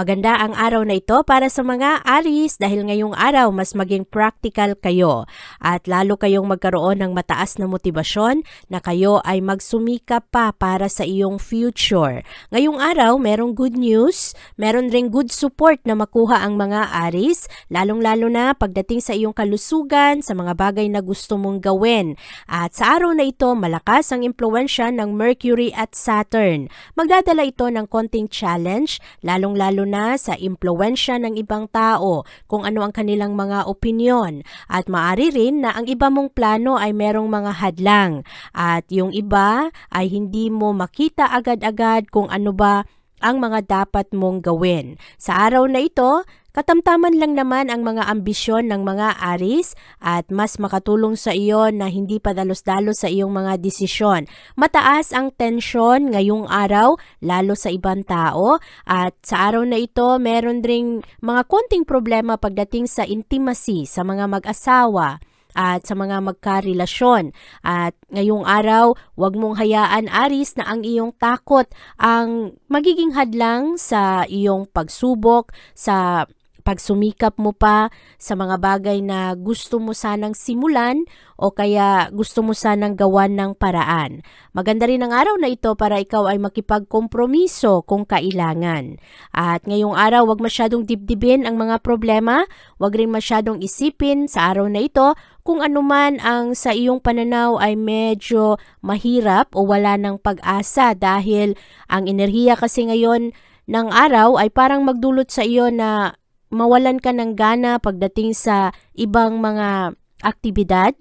Maganda ang araw na ito para sa mga Aries dahil ngayong araw mas maging practical kayo at lalo kayong magkaroon ng mataas na motibasyon na kayo ay magsumikap pa para sa iyong future. Ngayong araw merong good news, meron ring good support na makuha ang mga Aries, lalong-lalo na pagdating sa iyong kalusugan, sa mga bagay na gusto mong gawin. At sa araw na ito, malakas ang impluensya ng Mercury at Saturn. Magdadala ito ng konting challenge, lalong-lalo na sa impluensya ng ibang tao, kung ano ang kanilang mga opinyon. At maari rin na ang iba mong plano ay merong mga hadlang. At yung iba ay hindi mo makita agad-agad kung ano ba ang mga dapat mong gawin. Sa araw na ito, katamtaman lang naman ang mga ambisyon ng mga aris at mas makatulong sa iyo na hindi padalos-dalos sa iyong mga desisyon. Mataas ang tensyon ngayong araw, lalo sa ibang tao at sa araw na ito meron ding mga konting problema pagdating sa intimacy sa mga mag-asawa at sa mga magkarelasyon. At ngayong araw, huwag mong hayaan Aris na ang iyong takot ang magiging hadlang sa iyong pagsubok, sa pagsumikap mo pa sa mga bagay na gusto mo sanang simulan o kaya gusto mo sanang gawan ng paraan. Maganda rin ang araw na ito para ikaw ay makipagkompromiso kung kailangan. At ngayong araw, wag masyadong dibdibin ang mga problema, wag rin masyadong isipin sa araw na ito kung anuman ang sa iyong pananaw ay medyo mahirap o wala ng pag-asa dahil ang enerhiya kasi ngayon ng araw ay parang magdulot sa iyo na mawalan ka ng gana pagdating sa ibang mga aktibidad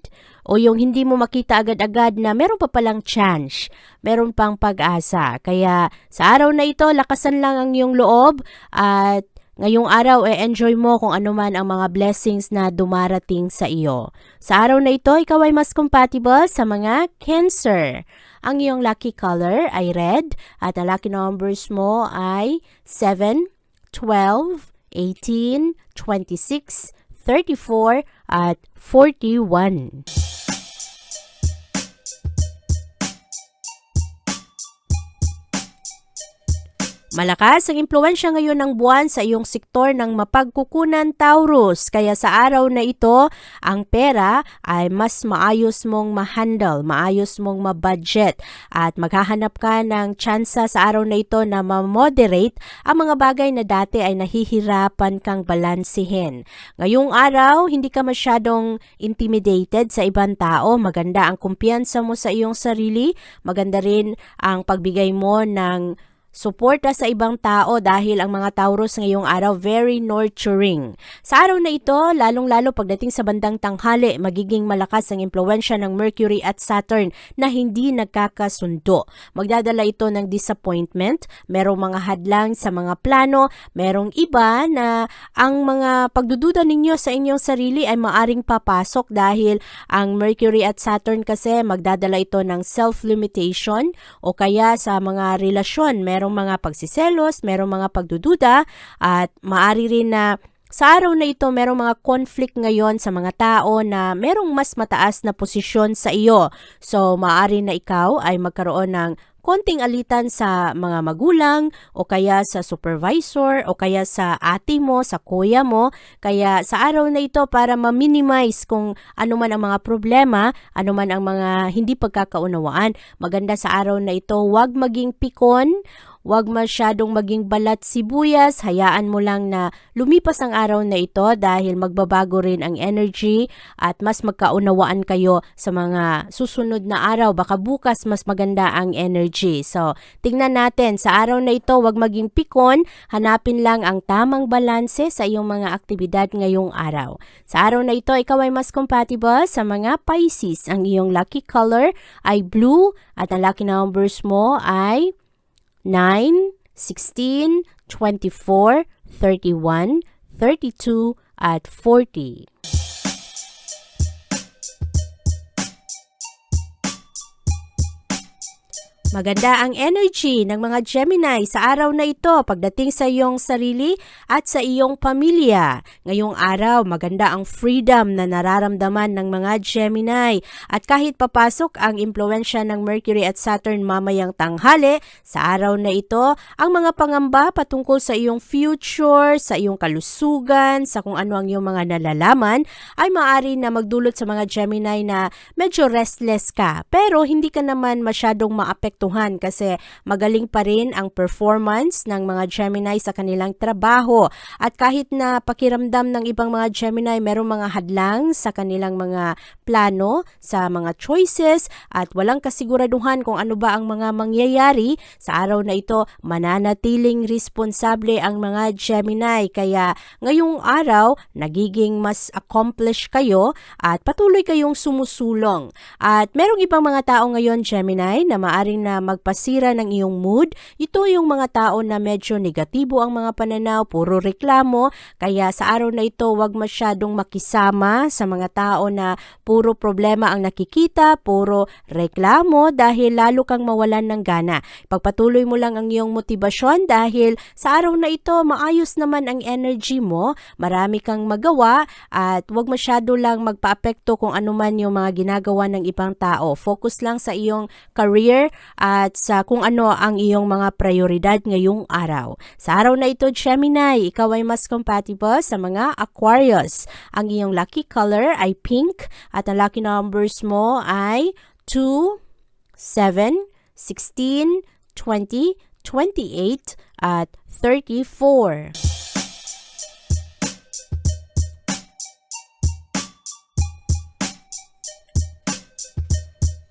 o yung hindi mo makita agad-agad na meron pa palang chance, meron pang pag-asa. Kaya sa araw na ito, lakasan lang ang iyong loob at ngayong araw, e-enjoy mo kung ano man ang mga blessings na dumarating sa iyo. Sa araw na ito, ikaw ay mas compatible sa mga Cancer. Ang iyong lucky color ay red at ang lucky numbers mo ay 7, 12, 18, 26, 34, at 41. Malakas ang impluensya ngayon ng buwan sa iyong sektor ng mapagkukunan Taurus. Kaya sa araw na ito, ang pera ay mas maayos mong ma-handle, maayos mong ma-budget. At maghahanap ka ng tsansa sa araw na ito na ma-moderate ang mga bagay na dati ay nahihirapan kang balansihin. Ngayong araw, hindi ka masyadong intimidated sa ibang tao. Maganda ang kumpiyansa mo sa iyong sarili. Maganda rin ang pagbigay mo ng suporta sa ibang tao dahil ang mga Taurus ngayong araw very nurturing. Sa araw na ito, lalong-lalo pagdating sa bandang tanghali, magiging malakas ang impluensya ng Mercury at Saturn na hindi nagkakasundo. Magdadala ito ng disappointment, merong mga hadlang sa mga plano, merong iba na ang mga pagdududa ninyo sa inyong sarili ay maaring papasok dahil ang Mercury at Saturn kasi magdadala ito ng self-limitation o kaya sa mga relasyon, merong mga pagsiselos, merong mga pagdududa at maari rin na sa araw na ito, merong mga conflict ngayon sa mga tao na merong mas mataas na posisyon sa iyo. So, maaari na ikaw ay magkaroon ng konting alitan sa mga magulang o kaya sa supervisor o kaya sa ate mo, sa kuya mo. Kaya sa araw na ito para ma-minimize kung ano man ang mga problema, ano man ang mga hindi pagkakaunawaan, maganda sa araw na ito huwag maging pikon, Huwag masyadong maging balat sibuyas, hayaan mo lang na lumipas ang araw na ito dahil magbabago rin ang energy at mas magkaunawaan kayo sa mga susunod na araw. Baka bukas mas maganda ang energy. So, tingnan natin sa araw na ito, huwag maging pikon, hanapin lang ang tamang balanse sa iyong mga aktibidad ngayong araw. Sa araw na ito, ikaw ay mas compatible sa mga Pisces. Ang iyong lucky color ay blue at ang lucky numbers mo ay 9, 16, 24, 31, 32, at 40. Maganda ang energy ng mga Gemini sa araw na ito pagdating sa iyong sarili at sa iyong pamilya. Ngayong araw, maganda ang freedom na nararamdaman ng mga Gemini. At kahit papasok ang impluensya ng Mercury at Saturn mamayang tanghali, sa araw na ito, ang mga pangamba patungkol sa iyong future, sa iyong kalusugan, sa kung ano ang iyong mga nalalaman, ay maaari na magdulot sa mga Gemini na medyo restless ka. Pero hindi ka naman masyadong maapektuhan kasi magaling pa rin ang performance ng mga Gemini sa kanilang trabaho. At kahit na pakiramdam ng ibang mga Gemini merong mga hadlang sa kanilang mga plano, sa mga choices at walang kasiguraduhan kung ano ba ang mga mangyayari, sa araw na ito mananatiling responsable ang mga Gemini. Kaya ngayong araw, nagiging mas accomplished kayo at patuloy kayong sumusulong. At merong ibang mga tao ngayon, Gemini, na maaring na magpasira ng iyong mood. Ito yung mga tao na medyo negatibo ang mga pananaw, puro reklamo. Kaya sa araw na ito, wag masyadong makisama sa mga tao na puro problema ang nakikita, puro reklamo dahil lalo kang mawalan ng gana. Pagpatuloy mo lang ang iyong motibasyon dahil sa araw na ito, maayos naman ang energy mo, marami kang magawa at wag masyado lang magpaapekto kung ano man yung mga ginagawa ng ibang tao. Focus lang sa iyong career at sa kung ano ang iyong mga prioridad ngayong araw. Sa araw na ito, Gemini, ikaw ay mas compatible sa mga Aquarius. Ang iyong lucky color ay pink at ang lucky numbers mo ay 2, 7, 16, 20, 28, at 34.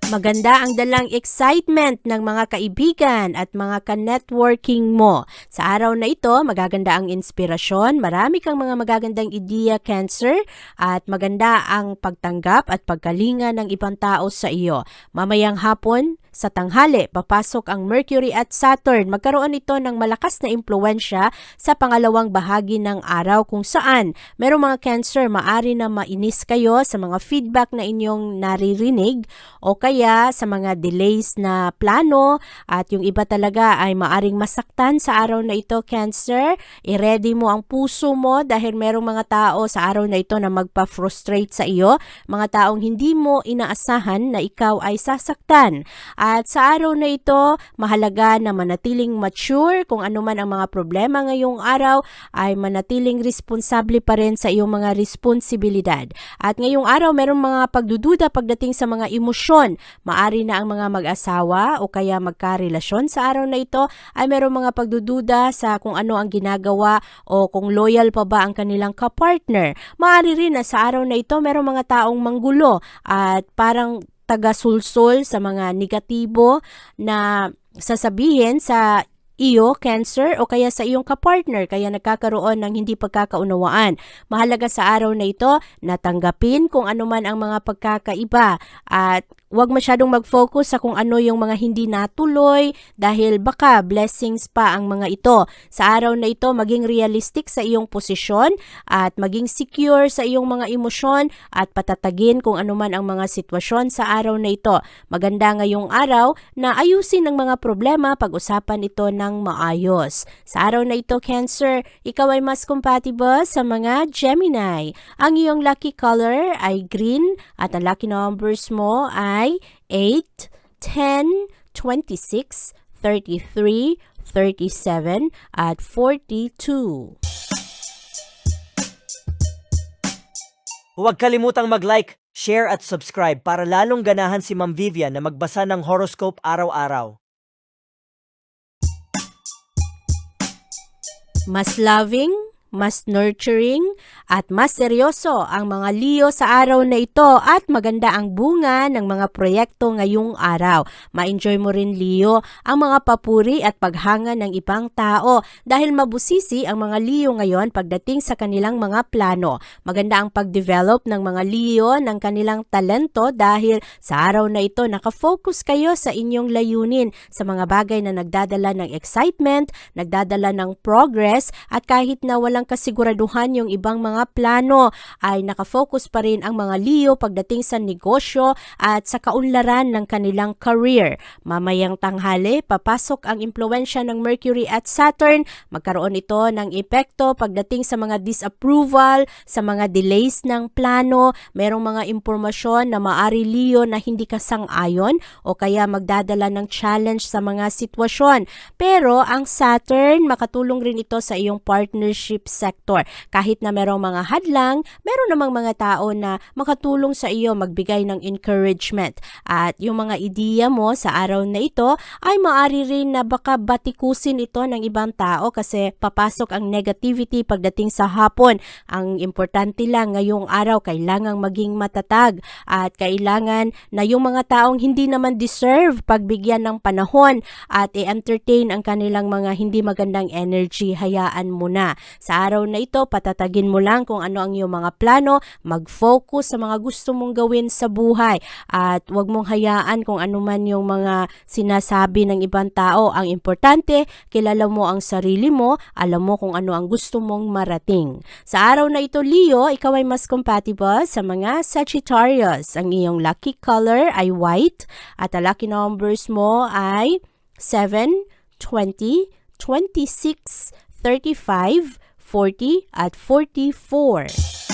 Maganda ang dalang excitement ng mga kaibigan at mga ka-networking mo. Sa araw na ito, magaganda ang inspirasyon, marami kang mga magagandang ideya, Cancer, at maganda ang pagtanggap at pagkalinga ng ibang tao sa iyo. Mamayang hapon, sa tanghali, papasok ang Mercury at Saturn. Magkaroon ito ng malakas na impluensya sa pangalawang bahagi ng araw kung saan merong mga cancer maari na mainis kayo sa mga feedback na inyong naririnig o kaya sa mga delays na plano at yung iba talaga ay maaring masaktan sa araw na ito cancer. I-ready mo ang puso mo dahil merong mga tao sa araw na ito na magpa-frustrate sa iyo, mga taong hindi mo inaasahan na ikaw ay sasaktan. At sa araw na ito, mahalaga na manatiling mature kung ano man ang mga problema ngayong araw ay manatiling responsable pa rin sa iyong mga responsibilidad. At ngayong araw, merong mga pagdududa pagdating sa mga emosyon. Maari na ang mga mag-asawa o kaya magkarelasyon sa araw na ito ay merong mga pagdududa sa kung ano ang ginagawa o kung loyal pa ba ang kanilang kapartner. Maari rin na sa araw na ito merong mga taong manggulo at parang taga-sulsol sa mga negatibo na sasabihin sa iyo, cancer, o kaya sa iyong kapartner, kaya nagkakaroon ng hindi pagkakaunawaan. Mahalaga sa araw na ito, natanggapin kung ano man ang mga pagkakaiba at Huwag masyadong mag-focus sa kung ano yung mga hindi natuloy dahil baka blessings pa ang mga ito. Sa araw na ito, maging realistic sa iyong posisyon at maging secure sa iyong mga emosyon at patatagin kung ano man ang mga sitwasyon sa araw na ito. Maganda ngayong araw na ayusin ang mga problema pag-usapan ito ng maayos. Sa araw na ito, Cancer, ikaw ay mas compatible sa mga Gemini. Ang iyong lucky color ay green at ang lucky numbers mo ay ay 8, 10, 26, 33, 37, at 42. Huwag kalimutang mag-like, share at subscribe para lalong ganahan si Ma'am Vivian na magbasa ng horoscope araw-araw. Mas loving, mas nurturing, at mas seryoso ang mga Leo sa araw na ito at maganda ang bunga ng mga proyekto ngayong araw. Ma-enjoy mo rin Leo ang mga papuri at paghanga ng ibang tao dahil mabusisi ang mga Leo ngayon pagdating sa kanilang mga plano. Maganda ang pag-develop ng mga Leo ng kanilang talento dahil sa araw na ito nakafocus kayo sa inyong layunin sa mga bagay na nagdadala ng excitement, nagdadala ng progress at kahit na walang kasiguraduhan yung ibang mga plano ay nakafocus pa rin ang mga Leo pagdating sa negosyo at sa kaunlaran ng kanilang career. Mamayang tanghali, papasok ang impluensya ng Mercury at Saturn. Magkaroon ito ng epekto pagdating sa mga disapproval, sa mga delays ng plano, merong mga impormasyon na maari Leo na hindi kasang-ayon o kaya magdadala ng challenge sa mga sitwasyon. Pero ang Saturn, makatulong rin ito sa iyong partnership sector. Kahit na merong mga hadlang, meron namang mga tao na makatulong sa iyo magbigay ng encouragement. At yung mga ideya mo sa araw na ito ay maari rin na baka batikusin ito ng ibang tao kasi papasok ang negativity pagdating sa hapon. Ang importante lang ngayong araw kailangang maging matatag at kailangan na yung mga taong hindi naman deserve pagbigyan ng panahon at i-entertain ang kanilang mga hindi magandang energy, hayaan mo na. Sa araw na ito, patatagin mo lang kung ano ang iyong mga plano, mag-focus sa mga gusto mong gawin sa buhay at huwag mong hayaan kung ano man yung mga sinasabi ng ibang tao. Ang importante, kilala mo ang sarili mo, alam mo kung ano ang gusto mong marating. Sa araw na ito, Leo, ikaw ay mas compatible sa mga Sagittarius. Ang iyong lucky color ay white at ang lucky numbers mo ay 7, 20, 26, 35, 40 at 44.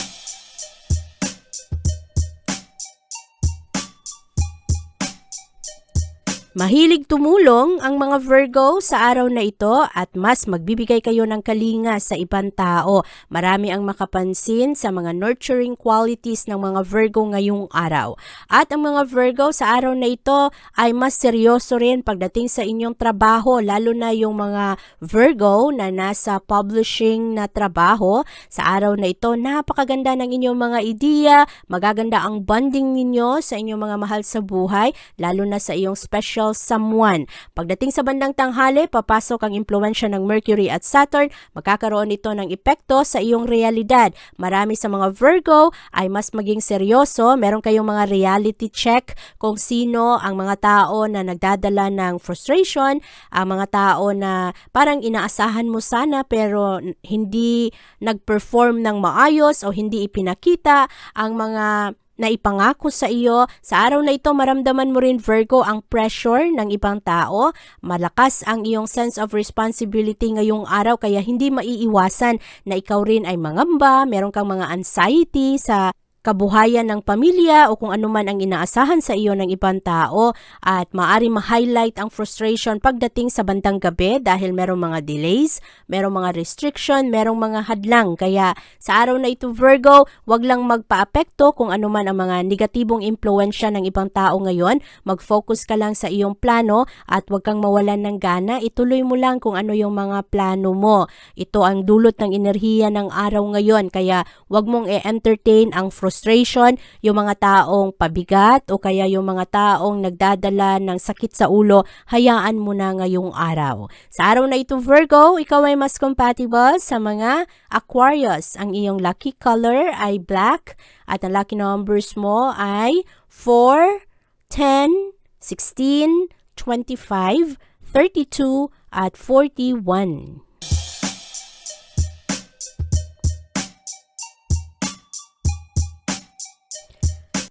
Mahilig tumulong ang mga Virgo sa araw na ito at mas magbibigay kayo ng kalinga sa ibang tao. Marami ang makapansin sa mga nurturing qualities ng mga Virgo ngayong araw. At ang mga Virgo sa araw na ito ay mas seryoso rin pagdating sa inyong trabaho, lalo na yung mga Virgo na nasa publishing na trabaho. Sa araw na ito, napakaganda ng inyong mga ideya, magaganda ang bonding ninyo sa inyong mga mahal sa buhay, lalo na sa iyong special someone. Pagdating sa bandang tanghali, papasok ang impluensya ng Mercury at Saturn, magkakaroon ito ng epekto sa iyong realidad. Marami sa mga Virgo ay mas maging seryoso, meron kayong mga reality check kung sino ang mga tao na nagdadala ng frustration, ang mga tao na parang inaasahan mo sana pero hindi nag-perform ng maayos o hindi ipinakita ang mga na ipangako sa iyo. Sa araw na ito, maramdaman mo rin Virgo ang pressure ng ibang tao. Malakas ang iyong sense of responsibility ngayong araw kaya hindi maiiwasan na ikaw rin ay mangamba, meron kang mga anxiety sa kabuhayan ng pamilya o kung ano man ang inaasahan sa iyo ng ibang tao at maari ma-highlight ang frustration pagdating sa bandang gabi dahil merong mga delays, merong mga restriction, merong mga hadlang. Kaya sa araw na ito Virgo, wag lang magpaapekto kung ano man ang mga negatibong impluensya ng ibang tao ngayon. Mag-focus ka lang sa iyong plano at wag kang mawalan ng gana. Ituloy mo lang kung ano yung mga plano mo. Ito ang dulot ng enerhiya ng araw ngayon. Kaya wag mong e-entertain ang frustration frustration, yung mga taong pabigat o kaya yung mga taong nagdadala ng sakit sa ulo, hayaan mo na ngayong araw. Sa araw na ito Virgo, ikaw ay mas compatible sa mga Aquarius. Ang iyong lucky color ay black at ang lucky numbers mo ay 4, 10, 16, 25, 32 at 41.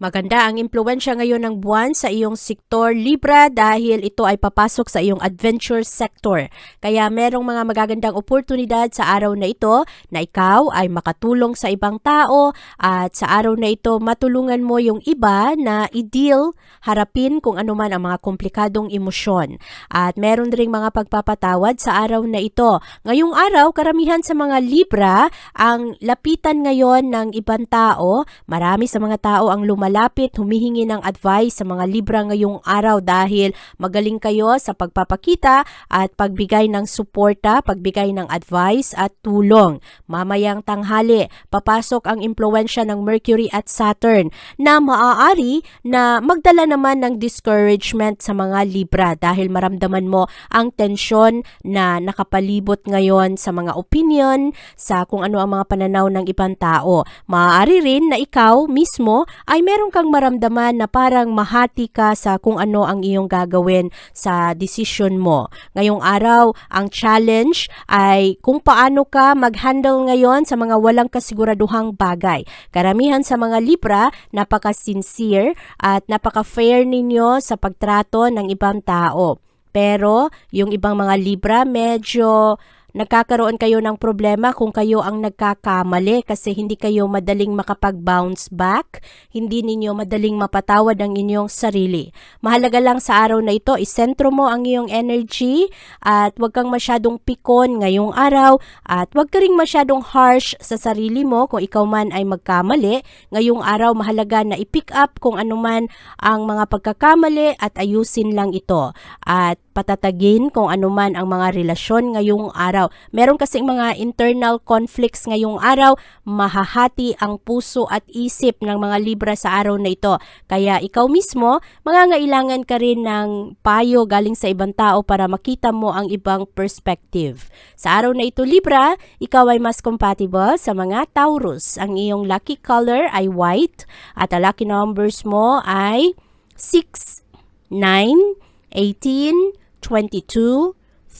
Maganda ang impluensya ngayon ng buwan sa iyong sektor Libra dahil ito ay papasok sa iyong adventure sector. Kaya merong mga magagandang oportunidad sa araw na ito na ikaw ay makatulong sa ibang tao at sa araw na ito matulungan mo yung iba na i-deal, harapin kung ano man ang mga komplikadong emosyon. At meron ring mga pagpapatawad sa araw na ito. Ngayong araw, karamihan sa mga Libra ang lapitan ngayon ng ibang tao. Marami sa mga tao ang lumalapit, humihingi ng advice sa mga Libra ngayong araw dahil magaling kayo sa pagpapakita at pagbigay ng suporta, pagbigay ng advice at tulong. Mamayang tanghali, papasok ang impluensya ng Mercury at Saturn na maaari na magdala naman ng discouragement sa mga Libra dahil maramdaman mo ang tensyon na nakapalibot ngayon sa mga opinion, sa kung ano ang mga pananaw ng ibang tao. Maaari rin na ikaw mismo ay meron kang maramdaman na parang mahati ka sa kung ano ang iyong gagawin sa decision mo. Ngayong araw, ang challenge ay kung paano ka mag-handle ngayon sa mga walang kasiguraduhang bagay. Karamihan sa mga Libra, napaka-sincere at napaka-fair ninyo sa pagtrato ng ibang tao. Pero yung ibang mga Libra medyo nagkakaroon kayo ng problema kung kayo ang nagkakamali kasi hindi kayo madaling makapag-bounce back, hindi ninyo madaling mapatawad ang inyong sarili. Mahalaga lang sa araw na ito, isentro mo ang iyong energy at huwag kang masyadong pikon ngayong araw at huwag ka ring masyadong harsh sa sarili mo kung ikaw man ay magkamali. Ngayong araw, mahalaga na i-pick up kung ano man ang mga pagkakamali at ayusin lang ito. At patatagin kung ano man ang mga relasyon ngayong araw. Meron kasing mga internal conflicts ngayong araw, mahahati ang puso at isip ng mga Libra sa araw na ito. Kaya ikaw mismo, mangangailangan ka rin ng payo galing sa ibang tao para makita mo ang ibang perspective. Sa araw na ito Libra, ikaw ay mas compatible sa mga Taurus. Ang iyong lucky color ay white at ang lucky numbers mo ay 6, 9, 18, 22,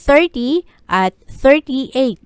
30, at 38.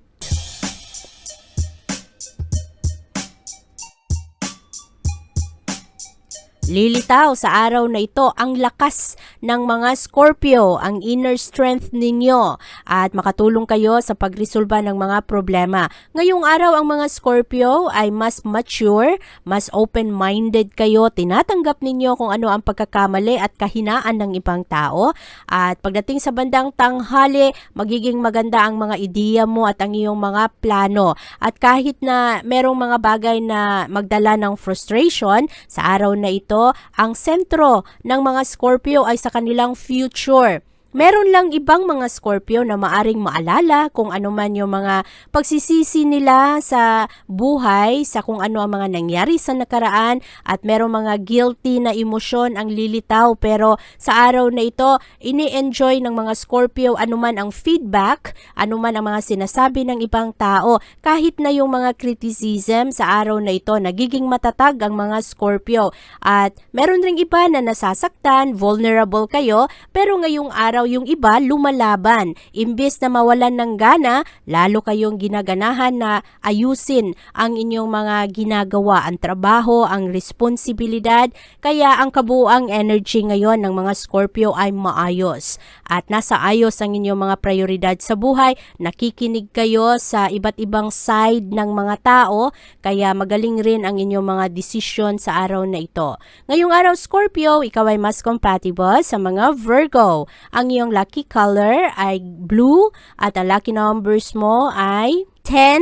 Lilitaw sa araw na ito ang lakas ng mga Scorpio, ang inner strength ninyo at makatulong kayo sa pagresolba ng mga problema. Ngayong araw ang mga Scorpio ay mas mature, mas open-minded kayo, tinatanggap ninyo kung ano ang pagkakamali at kahinaan ng ibang tao at pagdating sa bandang tanghali, magiging maganda ang mga ideya mo at ang iyong mga plano. At kahit na merong mga bagay na magdala ng frustration, sa araw na ito, ang sentro ng mga Scorpio ay sa kanilang future. Meron lang ibang mga Scorpio na maaring maalala kung ano man yung mga pagsisisi nila sa buhay, sa kung ano ang mga nangyari sa nakaraan at merong mga guilty na emosyon ang lilitaw. Pero sa araw na ito, ini-enjoy ng mga Scorpio anuman ang feedback, anuman ang mga sinasabi ng ibang tao, kahit na yung mga criticism sa araw na ito, nagiging matatag ang mga Scorpio. At meron ring iba na nasasaktan, vulnerable kayo, pero ngayong araw yung iba lumalaban. Imbes na mawalan ng gana, lalo kayong ginaganahan na ayusin ang inyong mga ginagawa, ang trabaho, ang responsibilidad. Kaya ang kabuang energy ngayon ng mga Scorpio ay maayos. At nasa ayos ang inyong mga prioridad sa buhay, nakikinig kayo sa iba't ibang side ng mga tao, kaya magaling rin ang inyong mga desisyon sa araw na ito. Ngayong araw Scorpio, ikaw ay mas compatible sa mga Virgo. Ang iyong lucky color ay blue at ang lucky numbers mo ay 10,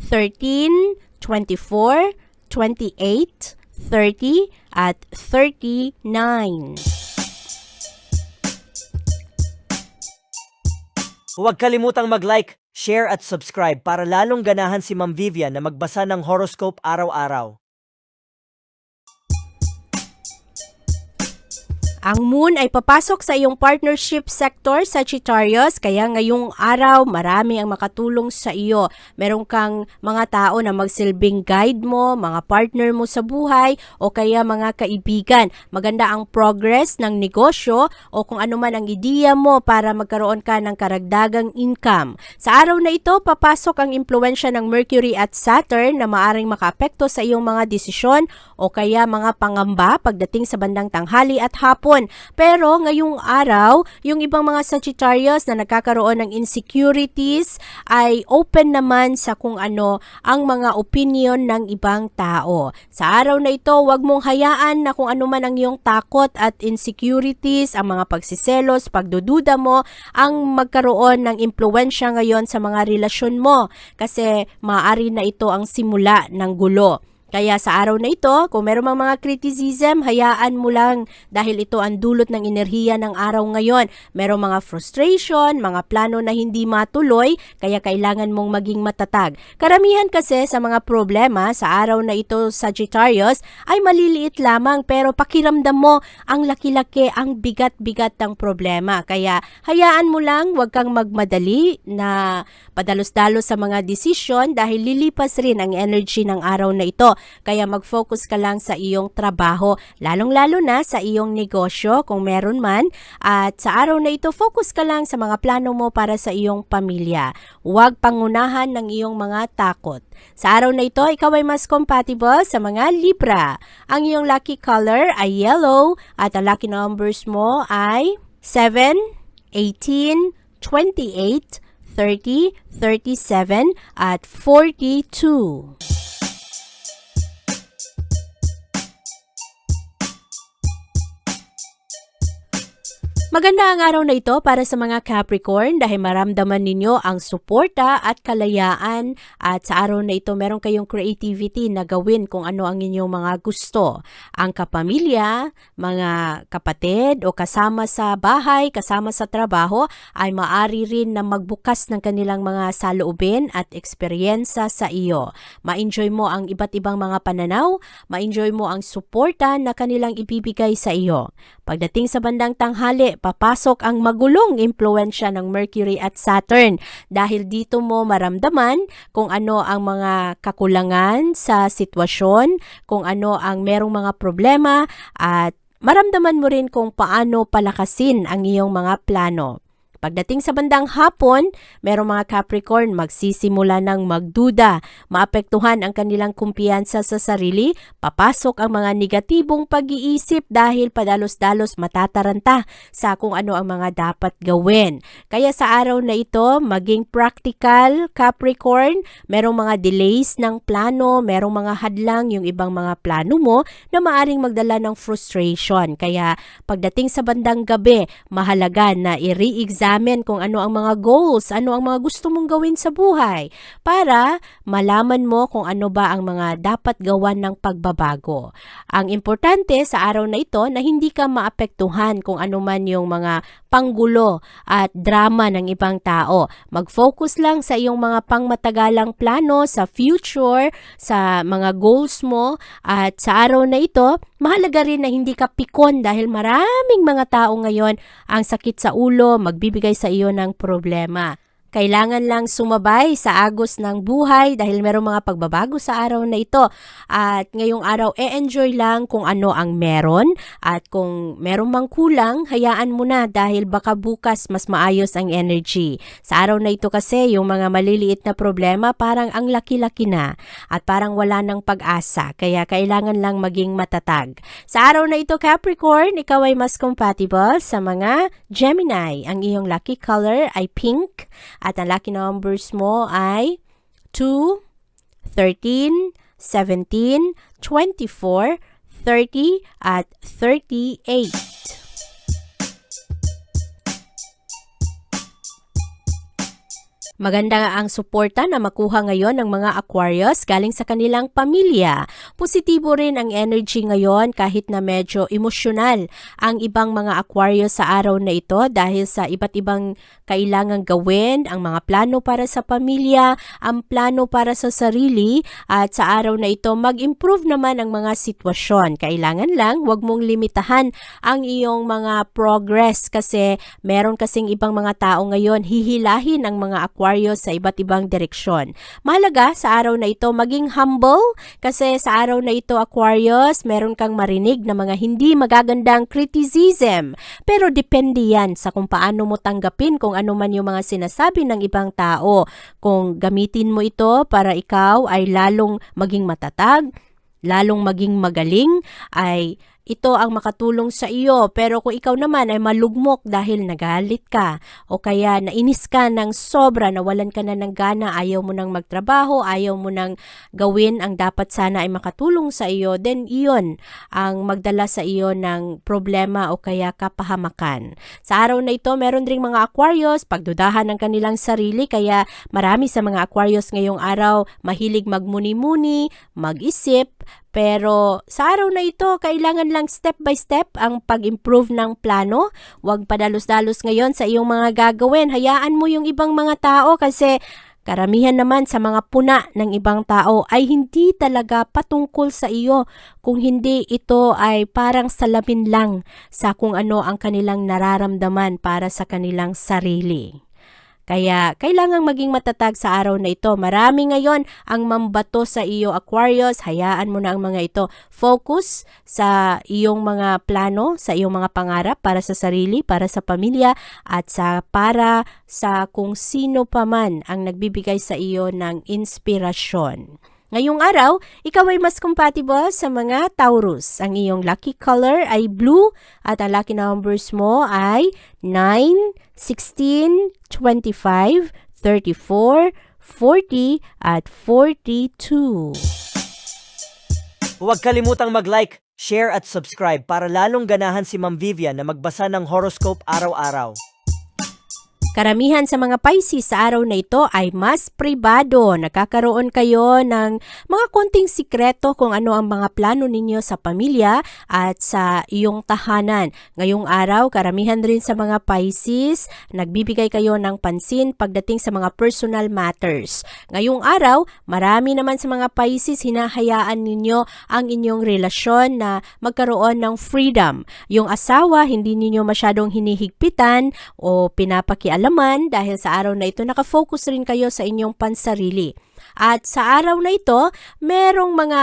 13, 24, 28, 30, at 39. Huwag kalimutang mag-like, share at subscribe para lalong ganahan si Ma'am Vivian na magbasa ng horoscope araw-araw. Ang moon ay papasok sa iyong partnership sector, Sagittarius, kaya ngayong araw marami ang makatulong sa iyo. Meron kang mga tao na magsilbing guide mo, mga partner mo sa buhay, o kaya mga kaibigan. Maganda ang progress ng negosyo o kung ano man ang ideya mo para magkaroon ka ng karagdagang income. Sa araw na ito, papasok ang impluensya ng Mercury at Saturn na maaring makaapekto sa iyong mga desisyon o kaya mga pangamba pagdating sa bandang tanghali at hapon. Pero ngayong araw, yung ibang mga Sagittarius na nagkakaroon ng insecurities ay open naman sa kung ano ang mga opinion ng ibang tao. Sa araw na ito, huwag mong hayaan na kung ano man ang iyong takot at insecurities, ang mga pagsiselos, pagdududa mo, ang magkaroon ng impluensya ngayon sa mga relasyon mo kasi maaari na ito ang simula ng gulo. Kaya sa araw na ito, kung meron mang mga criticism, hayaan mo lang dahil ito ang dulot ng enerhiya ng araw ngayon. Meron mga frustration, mga plano na hindi matuloy, kaya kailangan mong maging matatag. Karamihan kasi sa mga problema sa araw na ito, Sagittarius, ay maliliit lamang pero pakiramdam mo ang laki-laki, ang bigat-bigat ng problema. Kaya hayaan mo lang, huwag kang magmadali na padalos-dalos sa mga desisyon dahil lilipas rin ang energy ng araw na ito. Kaya mag-focus ka lang sa iyong trabaho, lalong-lalo na sa iyong negosyo kung meron man. At sa araw na ito, focus ka lang sa mga plano mo para sa iyong pamilya. Huwag pangunahan ng iyong mga takot. Sa araw na ito, ikaw ay mas compatible sa mga Libra. Ang iyong lucky color ay yellow at ang lucky numbers mo ay 7, 18, 28, 30, 37 at 42. Maganda ang araw na ito para sa mga Capricorn dahil maramdaman ninyo ang suporta at kalayaan at sa araw na ito meron kayong creativity na gawin kung ano ang inyong mga gusto. Ang kapamilya, mga kapatid o kasama sa bahay, kasama sa trabaho ay maari rin na magbukas ng kanilang mga saloobin at eksperyensa sa iyo. Ma-enjoy mo ang iba't ibang mga pananaw, ma-enjoy mo ang suporta na kanilang ibibigay sa iyo. Pagdating sa bandang tanghali, papasok ang magulong impluensya ng Mercury at Saturn dahil dito mo maramdaman kung ano ang mga kakulangan sa sitwasyon, kung ano ang merong mga problema at maramdaman mo rin kung paano palakasin ang iyong mga plano. Pagdating sa bandang hapon, merong mga Capricorn magsisimula ng magduda, maapektuhan ang kanilang kumpiyansa sa sarili, papasok ang mga negatibong pag-iisip dahil padalos-dalos matataranta sa kung ano ang mga dapat gawin. Kaya sa araw na ito, maging practical Capricorn, merong mga delays ng plano, merong mga hadlang yung ibang mga plano mo na maaring magdala ng frustration. Kaya pagdating sa bandang gabi, mahalaga na i-re-examine kung ano ang mga goals, ano ang mga gusto mong gawin sa buhay para malaman mo kung ano ba ang mga dapat gawan ng pagbabago. Ang importante sa araw na ito na hindi ka maapektuhan kung ano man yung mga panggulo at drama ng ibang tao. Mag-focus lang sa iyong mga pangmatagalang plano sa future, sa mga goals mo at sa araw na ito, mahalaga rin na hindi ka pikon dahil maraming mga tao ngayon ang sakit sa ulo, magbibigay sa iyo ng problema. Kailangan lang sumabay sa agos ng buhay dahil merong mga pagbabago sa araw na ito. At ngayong araw, e-enjoy lang kung ano ang meron. At kung meron mang kulang, hayaan mo na dahil baka bukas mas maayos ang energy. Sa araw na ito kasi, yung mga maliliit na problema parang ang laki-laki na. At parang wala ng pag-asa. Kaya kailangan lang maging matatag. Sa araw na ito, Capricorn, ikaw ay mas compatible sa mga Gemini. Ang iyong lucky color ay pink. At ang lucky numbers mo ay 2, 13, 17, 24, 30, at 38. Maganda ang suporta na makuha ngayon ng mga Aquarius galing sa kanilang pamilya. Positibo rin ang energy ngayon kahit na medyo emosyonal ang ibang mga Aquarius sa araw na ito dahil sa iba't ibang kailangang gawin, ang mga plano para sa pamilya, ang plano para sa sarili at sa araw na ito mag-improve naman ang mga sitwasyon. Kailangan lang wag mong limitahan ang iyong mga progress kasi meron kasing ibang mga tao ngayon hihilahin ang mga Aquarius sa iba't ibang direksyon. Mahalaga sa araw na ito maging humble kasi sa araw na ito Aquarius meron kang marinig na mga hindi magagandang criticism pero depende yan sa kung paano mo tanggapin kung ano man yung mga sinasabi ng ibang tao. Kung gamitin mo ito para ikaw ay lalong maging matatag, lalong maging magaling, ay ito ang makatulong sa iyo. Pero kung ikaw naman ay malugmok dahil nagalit ka o kaya nainis ka ng sobra, nawalan ka na ng gana, ayaw mo nang magtrabaho, ayaw mo nang gawin ang dapat sana ay makatulong sa iyo, then iyon ang magdala sa iyo ng problema o kaya kapahamakan. Sa araw na ito, meron ding mga Aquarius, pagdudahan ng kanilang sarili, kaya marami sa mga Aquarius ngayong araw mahilig magmuni-muni, mag-isip, pero sa araw na ito, kailangan lang step by step ang pag-improve ng plano. Huwag padalos-dalos ngayon sa iyong mga gagawin. Hayaan mo yung ibang mga tao kasi karamihan naman sa mga puna ng ibang tao ay hindi talaga patungkol sa iyo. Kung hindi, ito ay parang salamin lang sa kung ano ang kanilang nararamdaman para sa kanilang sarili. Kaya kailangang maging matatag sa araw na ito. Marami ngayon ang mambato sa iyo Aquarius. Hayaan mo na ang mga ito. Focus sa iyong mga plano, sa iyong mga pangarap para sa sarili, para sa pamilya at sa para sa kung sino pa man ang nagbibigay sa iyo ng inspirasyon. Ngayong araw, ikaw ay mas compatible sa mga Taurus. Ang iyong lucky color ay blue at ang lucky numbers mo ay 9, 16, 25, 34, 40 at 42. Huwag kalimutang mag-like, share at subscribe para lalong ganahan si Ma'am Vivian na magbasa ng horoscope araw-araw. Karamihan sa mga Pisces sa araw na ito ay mas pribado. Nakakaroon kayo ng mga konting sikreto kung ano ang mga plano ninyo sa pamilya at sa iyong tahanan. Ngayong araw, karamihan rin sa mga Pisces, nagbibigay kayo ng pansin pagdating sa mga personal matters. Ngayong araw, marami naman sa mga Pisces, hinahayaan ninyo ang inyong relasyon na magkaroon ng freedom. Yung asawa, hindi ninyo masyadong hinihigpitan o pinapakialaman dahil sa araw na ito nakafocus rin kayo sa inyong pansarili. At sa araw na ito, merong mga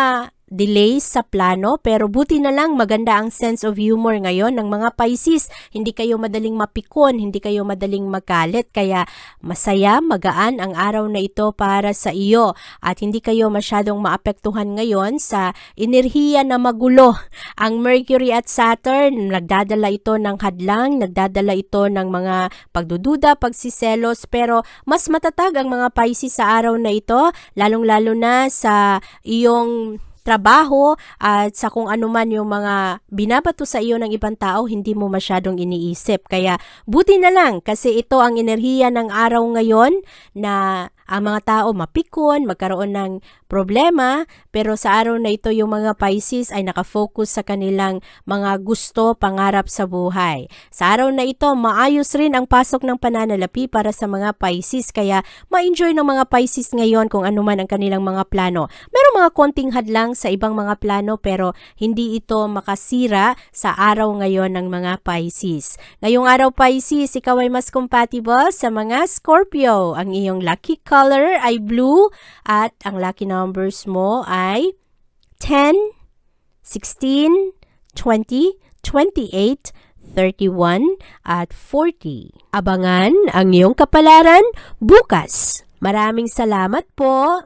delays sa plano pero buti na lang maganda ang sense of humor ngayon ng mga Pisces. Hindi kayo madaling mapikon, hindi kayo madaling magalit kaya masaya, magaan ang araw na ito para sa iyo at hindi kayo masyadong maapektuhan ngayon sa enerhiya na magulo. Ang Mercury at Saturn, nagdadala ito ng hadlang, nagdadala ito ng mga pagdududa, pagsiselos pero mas matatag ang mga Pisces sa araw na ito lalong-lalo na sa iyong trabaho at sa kung ano man yung mga binabato sa iyo ng ibang tao, hindi mo masyadong iniisip. Kaya buti na lang kasi ito ang enerhiya ng araw ngayon na ang mga tao mapikon, magkaroon ng problema, pero sa araw na ito yung mga Pisces ay nakafocus sa kanilang mga gusto, pangarap sa buhay. Sa araw na ito, maayos rin ang pasok ng pananalapi para sa mga Pisces, kaya ma-enjoy ng mga Pisces ngayon kung ano man ang kanilang mga plano. Meron mga konting hadlang sa ibang mga plano pero hindi ito makasira sa araw ngayon ng mga Pisces. Ngayong araw Pisces, ikaw ay mas compatible sa mga Scorpio. Ang iyong lucky color ay blue at ang lucky numbers mo ay 10, 16, 20, 28, 31 at 40. Abangan ang iyong kapalaran bukas. Maraming salamat po.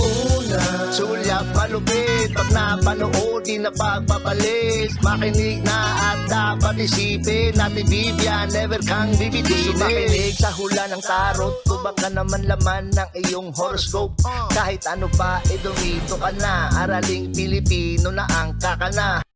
Sulyap malupit Pag napanood di na pagpapalit Makinig na at dapat isipin Natin Vivian never kang bibitinin Makinig sa hula ng tarot Tubak ka naman laman ng iyong horoscope. Kahit ano pa, eh dumito ka na. Araling Pilipino na ang kakana